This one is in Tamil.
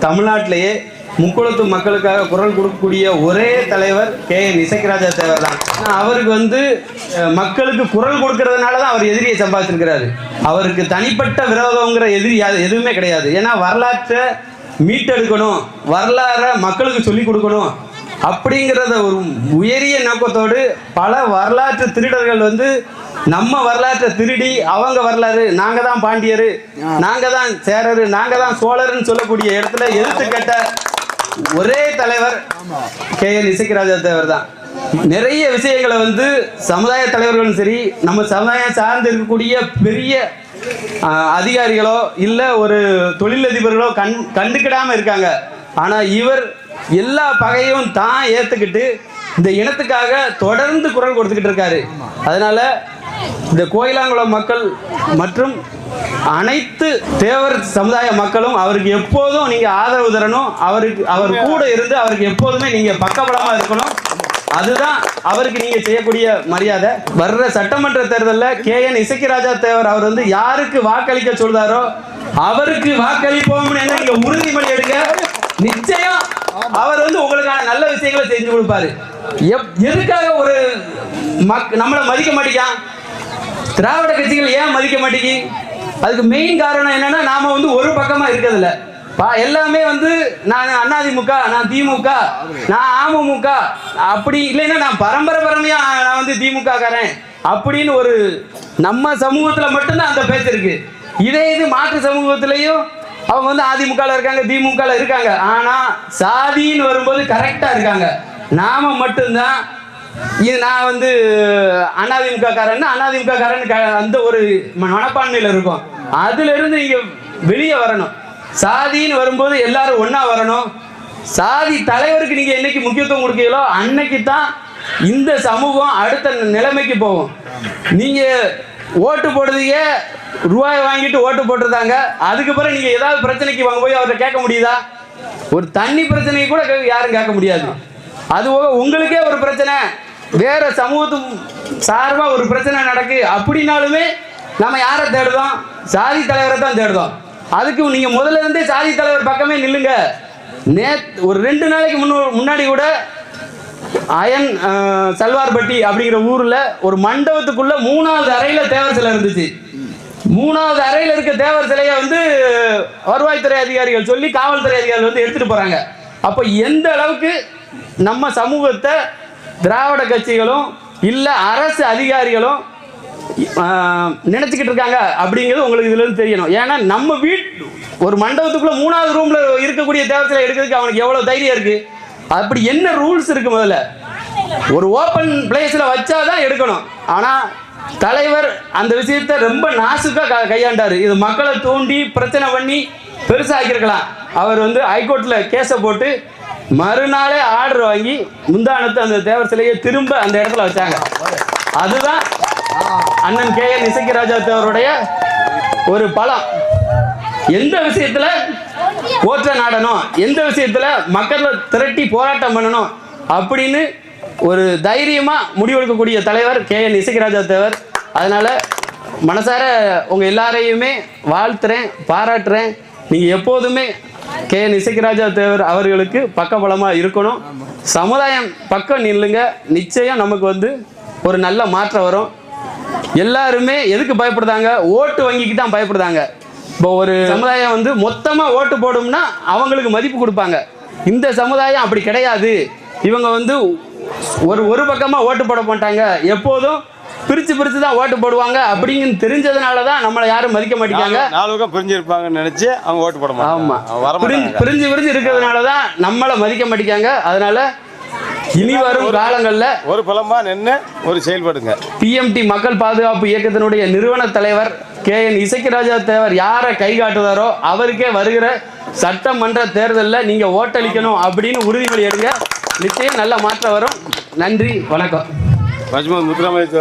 தமிழ்நாட்டிலேயே முக்குளத்து மக்களுக்காக குரல் கொடுக்கக்கூடிய ஒரே தலைவர் கே என் இசைக்கராஜா தேவர் தான் அவருக்கு வந்து மக்களுக்கு குரல் கொடுக்கறதுனால தான் அவர் எதிரியை சம்பாதிச்சிருக்கிறாரு. அவருக்கு தனிப்பட்ட விரோதங்கிற எதிரி எதுவுமே கிடையாது. ஏன்னா வரலாற்றை மீட்டெடுக்கணும் வரலாறை மக்களுக்கு சொல்லிக் கொடுக்கணும் அப்படிங்கிறத ஒரு உயரிய நோக்கத்தோடு பல வரலாற்று திருடர்கள் வந்து நம்ம வரலாற்றை திருடி அவங்க வரலாறு நாங்க தான் பாண்டியர் நாங்க தான் சேரரு நாங்க தான் சோழர்னு சொல்லக்கூடிய இடத்துல எதிர்த்து கேட்ட ஒரே தலைவர் கே என் இசைக்கராஜா தேவர் தான். நிறைய விஷயங்களை வந்து சமுதாய தலைவர்களும் சரி நம்ம சமுதாயம் சார்ந்து இருக்கக்கூடிய பெரிய அதிகாரிகளோ இல்லை ஒரு தொழிலதிபர்களோ கண் கண்டுக்கிடாம இருக்காங்க. ஆனா இவர் எல்லா பகையும் தான் ஏத்துக்கிட்டு இந்த இனத்துக்காக தொடர்ந்து குரல் கொடுத்துக்கிட்டு இருக்காரு. அதனால இந்த கோயிலாங்குளம் மக்கள் மற்றும் அனைத்து தேவர் சமுதாய மக்களும் அவருக்கு எப்போதும் நீங்க ஆதரவு தரணும். அவருக்கு அவர் கூட இருந்து அவருக்கு எப்போதுமே நீங்க பக்கபலமா இருக்கணும். அதுதான் அவருக்கு நீங்க செய்யக்கூடிய மரியாதை. வர்ற சட்டமன்ற தேர்தலில் கே என் இசக்கிராஜா தேவர் அவர் வந்து யாருக்கு வாக்களிக்க சொல்றாரோ அவருக்கு வாக்களிப்போம்னு என்ன நீங்க உறுதிமொழி எடுங்க. நிச்சயம் அவர் வந்து உங்களுக்கான நல்ல விஷயங்களை செஞ்சு கொடுப்பாரு. எப்- எதுக்காக ஒரு மக் நம்மளை மதிக்க மாட்டேங்கான் திராவிட கட்சிகள் ஏன் மதிக்க மாட்டேங்கி? அதுக்கு மெயின் காரணம் என்னன்னா நாம வந்து ஒரு பக்கமா இருக்கிறதுல பா எல்லாமே வந்து நான் அண்ணாதிமுக நான் திமுக நான் அமமுக அப்படி இல்லைன்னா நான் பரம்பரை பரமையா நான் வந்து திமுக காரன் அப்படின்னு ஒரு நம்ம சமூகத்துல மட்டும்தான் அந்த பேச்சு இருக்கு. இதே இது மாற்று சமூகத்திலையும் அவங்க வந்து அதிமுகவில் இருக்காங்க திமுகல இருக்காங்க. ஆனா சாதின்னு வரும்போது கரெக்டா இருக்காங்க. நாம மட்டும்தான் இது நான் வந்து அதிமுக காரன் அதிமுக காரன் அந்த ஒரு மனப்பான்மையில் மனப்பான்மையில இருக்கும். அதுல இருந்து நீங்க வெளியே வரணும். சாதின்னு வரும்போது எல்லாரும் ஒன்னா வரணும். சாதி தலைவருக்கு நீங்க என்னைக்கு முக்கியத்துவம் கொடுக்கீங்களோ அன்னைக்கு தான் இந்த சமூகம் அடுத்த நிலைமைக்கு போகும். நீங்க ஓட்டு போடுறதுக்கே ரூபாய் வாங்கிட்டு ஓட்டு போட்டுருந்தாங்க. அதுக்கு பிறகு நீங்க ஏதாவது பிரச்சனைக்கு வாங்க போய் அவர்கிட்ட கேட்க முடியுதா? ஒரு தண்ணி பிரச்சனைக்கு கூட யாரும் கேட்க முடியாது. அது போக உங்களுக்கே ஒரு பிரச்சனை. வேற சமூகத்து சார்பாக ஒரு பிரச்சனை நடக்கு அப்படின்னாலுமே நம்ம யாரை தேடுதோம் சாதி தலைவரை தான் தேடுதோம் அதுக்கு நீங்கள் முதல்ல இருந்தே சாதி தலைவர் பக்கமே நில்லுங்க. நே ஒரு ரெண்டு நாளைக்கு முன்னோ முன்னாடி கூட அயன் சல்வார்பட்டி அப்படிங்கிற ஊரில் ஒரு மண்டபத்துக்குள்ளே மூணாவது அறையில் தேவர் சிலை இருந்துச்சு. மூணாவது அறையில் இருக்க தேவர் சிலையை வந்து வருவாய்த்துறை அதிகாரிகள் சொல்லி காவல்துறை அதிகாரிகள் வந்து எடுத்துகிட்டு போகிறாங்க அப்போ எந்த அளவுக்கு நம்ம சமூகத்தை திராவிட கட்சிகளும் இல்லை அரசு அதிகாரிகளும் நினச்சிக்கிட்டு இருக்காங்க அப்படிங்கிறது உங்களுக்கு இதுலேருந்து தெரியணும். ஏன்னா நம்ம வீட் ஒரு மண்டபத்துக்குள்ளே மூணாவது ரூமில் இருக்கக்கூடிய தேவர் எடுக்கிறதுக்கு அவனுக்கு எவ்வளோ தைரியம் இருக்குது அப்படி என்ன ரூல்ஸ் இருக்கு முதல்ல? ஒரு ஓப்பன் பிளேஸ்ல வச்சாதான் எடுக்கணும். ஆனால் தலைவர் அந்த விஷயத்தை ரொம்ப நாசுக்காக க- இது மக்களை தூண்டி பிரச்சனை பண்ணி பெருசாக்கியிருக்கலாம். அவர் வந்து ஹைகோர்ட்டில் கேஸை போட்டு மறுநாளே ஆர்டர் வாங்கி முந்தானத்தை அந்த தேவர் சிலையை திரும்ப அந்த இடத்துல வச்சாங்க. அதுதான் அண்ணன் கே என் இசக்கிராஜா தேவருடைய ஒரு பலம். எந்த விஷயத்துல போற்ற நாடணும் எந்த விஷயத்துல மக்களை திரட்டி போராட்டம் பண்ணணும் அப்படின்னு ஒரு தைரியமா முடிவெடுக்கக்கூடிய தலைவர் கே என் இசக்கிராஜா தேவர். அதனால மனசார உங்க எல்லாரையுமே வாழ்த்துறேன் பாராட்டுறேன். நீங்க எப்போதுமே கே என் இசைக்கராஜா தேவர் அவர்களுக்கு பக்கபலமாக இருக்கணும். சமுதாயம் பக்கம் நில்லுங்க. நிச்சயம் நமக்கு வந்து ஒரு நல்ல மாற்றம் வரும். எல்லாருமே எதுக்கு பயப்படுதாங்க ஓட்டு வங்கிக்கு தான் பயப்படுதாங்க இப்போ ஒரு சமுதாயம் வந்து மொத்தமாக ஓட்டு போடும்னா அவங்களுக்கு மதிப்பு கொடுப்பாங்க. இந்த சமுதாயம் அப்படி கிடையாது. இவங்க வந்து ஒரு ஒரு பக்கமாக ஓட்டு போட மாட்டாங்க. எப்போதும் பிரிச்சு பிரிச்சு தான் ஓட்டு போடுவாங்க. அப்படிங்கன்னு தெரிஞ்சதுனால தான் நம்மளை யாரும் மதிக்க மாட்டேங்காங்க நாலு- பக்கம் பிரிஞ்சிருப்பாங்கன்னு நினைச்சு அவங்க ஓட்டு போட ஆமா. பிரிஞ்சு பிரிஞ்சு இருக்கிறதுனால தான் நம்மளை மதிக்க மாட்டேங்காங்க அதனால இனி வரும் காலங்கள்ல ஒரு பலமா நின்று ஒரு செயல்படுங்க. பிஎம்டி மக்கள் பாதுகாப்பு இயக்கத்தினுடைய நிறுவன தலைவர் கே என் இசக்கிராஜா தேவர் யாரை கை காட்டுதாரோ அவருக்கே வருகிற சட்டமன்ற தேர்தலில் நீங்க ஓட்டளிக்கணும் அப்படின்னு உறுதிமொழி எடுங்க. நிச்சயம் நல்ல மாற்றம் வரும். நன்றி வணக்கம். மஜ்மூத் முத்துராமலிங்க